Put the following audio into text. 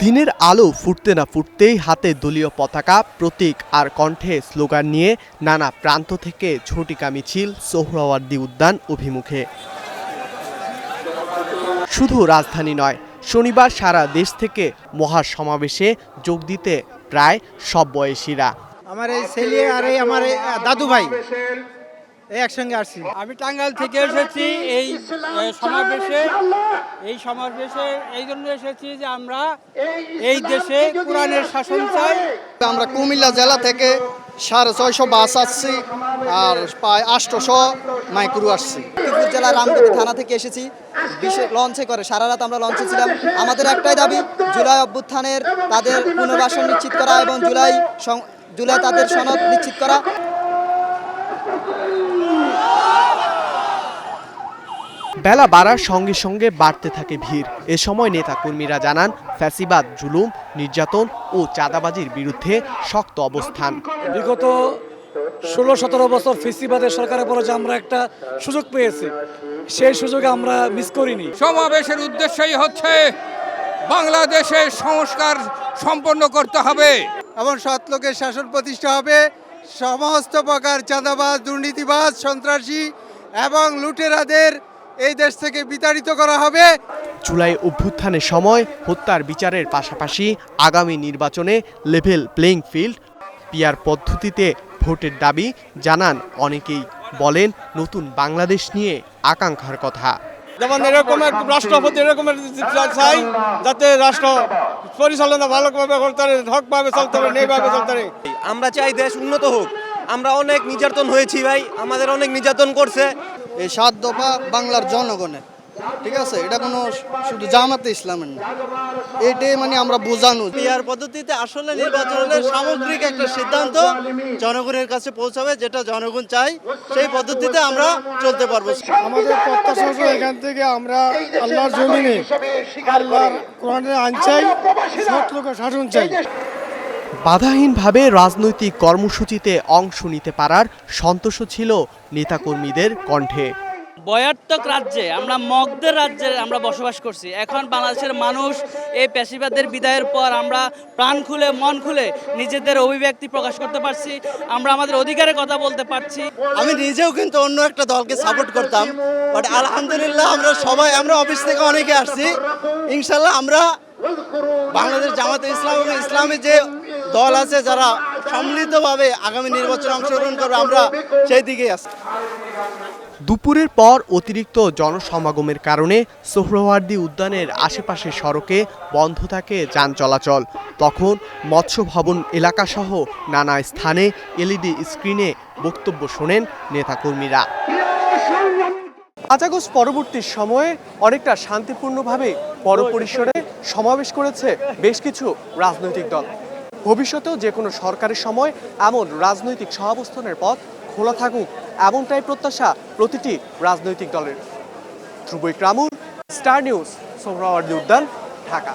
দিনের আলো ফুটতে না ফুটতেই হাতে দলীয় পতাকা, প্রতীক আর কণ্ঠে স্লোগান নিয়ে নানা প্রান্ত থেকে ঝটিকা মিছিল সোহরাওয়ার্দী উদ্যান অভিমুখে। শুধু রাজধানী নয়, শনিবার সারা দেশ থেকে মহাসমাবেশে যোগ দিতে প্রায় সব বয়সীরা। আমার এই ছেলে আর এই আমার দাদু ভাই এই একসঙ্গে আসছি। আমি টাঙ্গাইল থেকে এসেছি এই সমাবেশে। এই সমাবেশে এই জন্য এসেছি যে আমরা এই দেশে কোরআনের শাসন চাই। আমরা কুমিল্লা জেলা থেকে সাড়ে ছয়শো বাস আসছি আর প্রায় আটশোশো মাইক্রো আসছি। লক্ষ্মীপুর জেলার রামগতি থানা থেকে এসেছি। বিশেষ লঞ্চে করে সারা রাত আমরা লঞ্চে ছিলাম। আমাদের একটাই দাবি জুলাই অভ্যুত্থানের তাদের পুনর্বাসন নিশ্চিত করা এবং জুলাই সং- জুলাই তাদের সনদ নিশ্চিত করা। বেলা বাড়ার সঙ্গে সঙ্গে বাড়তে থাকে ভিড়। এ সময় নেতাকর্মীরা জানান ফ্যাসিবাদ জুলুম নির্যাতন ও চাঁদাবাজির বিরুদ্ধে শক্ত অবস্থান। বিগত ষোলো সতেরো বছর ফেসিবাদের সরকারের পরে যে আমরা একটা সুযোগ পেয়েছি সেই সুযোগে আমরা মিস করিনি। সমাবেশের উদ্দেশ্যই হচ্ছে বাংলাদেশের সংস্কার সম্পন্ন করতে হবে। এমন সৎ লোকের শাসন প্রতিষ্ঠা হবে সমস্ত প্রকার চাঁদাবাজ দুর্নীতিবাজ সন্ত্রাসী এবং লুটেরাদের এই দেশ থেকে বিতাড়িত করা হবে। জুলাই অভ্যুত্থানের সময় হত্যার বিচারের পাশাপাশি আগামী নির্বাচনে লেভেল প্লেইং ফিল্ড পিয়ার পদ্ধতিতে ভোটের দাবি জানান অনেকেই। বলেন নতুন বাংলাদেশ নিয়ে আকাঙ্ক্ষার কথা। যেমন এরকম রাষ্ট্রপতি এরকমের চাই যাতে রাষ্ট্র পরিচালনা ভালোভাবে করতে হক হকভাবে চলতে হবে নেইভাবে চলতে হবে আমরা চাই দেশ উন্নত হোক। আমরা অনেক নির্যাতন হয়েছি ভাই আমাদের অনেক নির্যাতন করছে। এই সাত দফা বাংলার জনগণের ঠিক আছে? এটা কোনো শুধু জামাতে ইসলামের না। এটাই মানে আমরা বোঝানো পিআর পদ্ধতিতে আসলে নির্বাচনের সামগ্রিক একটা সিদ্ধান্ত জনগণের কাছে পৌঁছাবে যেটা জনগণ চাই সেই পদ্ধতিতে আমরা চলতে পারব। আমাদের প্রত্যাশা হচ্ছে এখান থেকে আমরা আল্লাহর জমিনে আল্লাহর কোরআনের আইন চাই লোকের শাসন চাই। বাধাহীনভাবে রাজনৈতিক কর্মসূচিতে অংশ নিতে পারার সন্তোষও ছিল নেতাকর্মীদের কণ্ঠে। বয়ার্তক রাজ্যে, আমরা মগদের রাজ্যে আমরা বসবাস করছি। এখন বাংলাদেশের মানুষ এই পেশিবাদের বিদায়ের পর আমরা প্রাণ খুলে, মন খুলে নিজেদের অভিব্যক্তি প্রকাশ করতে পারছি। আমরা আমাদের অধিকারের কথা বলতে পারছি। আমি নিজেও কিন্তু অন্য একটা দলকে সাপোর্ট করতাম বাট আলহামদুলিল্লাহ আমরা সবাই, আমরা অফিস থেকে অনেকে আসছি। ইনশাল্লাহ আমরা বাংলাদেশ জামাতে ইসলাম এবং ইসলামী যে দল আছে, যারা সম্মিলিতভাবে আগামী নির্বাচনে অংশগ্রহণ করবে, আমরা সেই দিকেই আছি। দুপুরের পর অতিরিক্ত জনসমাগমের কারণে সোহরাওয়ার্দী উদ্যানের আশেপাশে সড়কে বন্ধ থাকে যান চলাচল। তখন মৎস্য ভবন এলাকাসহ নানা স্থানে এলইডি স্ক্রিনে বক্তব্য শোনেন নেতাকর্মীরা। পাঁচ আগস্ট পরবর্তী সময়ে অনেকটা শান্তিপূর্ণভাবে বড় পরিসরে সমাবেশ করেছে বেশ কিছু রাজনৈতিক দল। ভবিষ্যতেও যে কোনো সরকারের সময় এমন রাজনৈতিক সহাবস্থানের পথ খোলা থাকুক এমনটাই প্রত্যাশা প্রতিটি রাজনৈতিক দলের। Dhruba Ikramul Star News Suhrawardy Udyan Dhaka.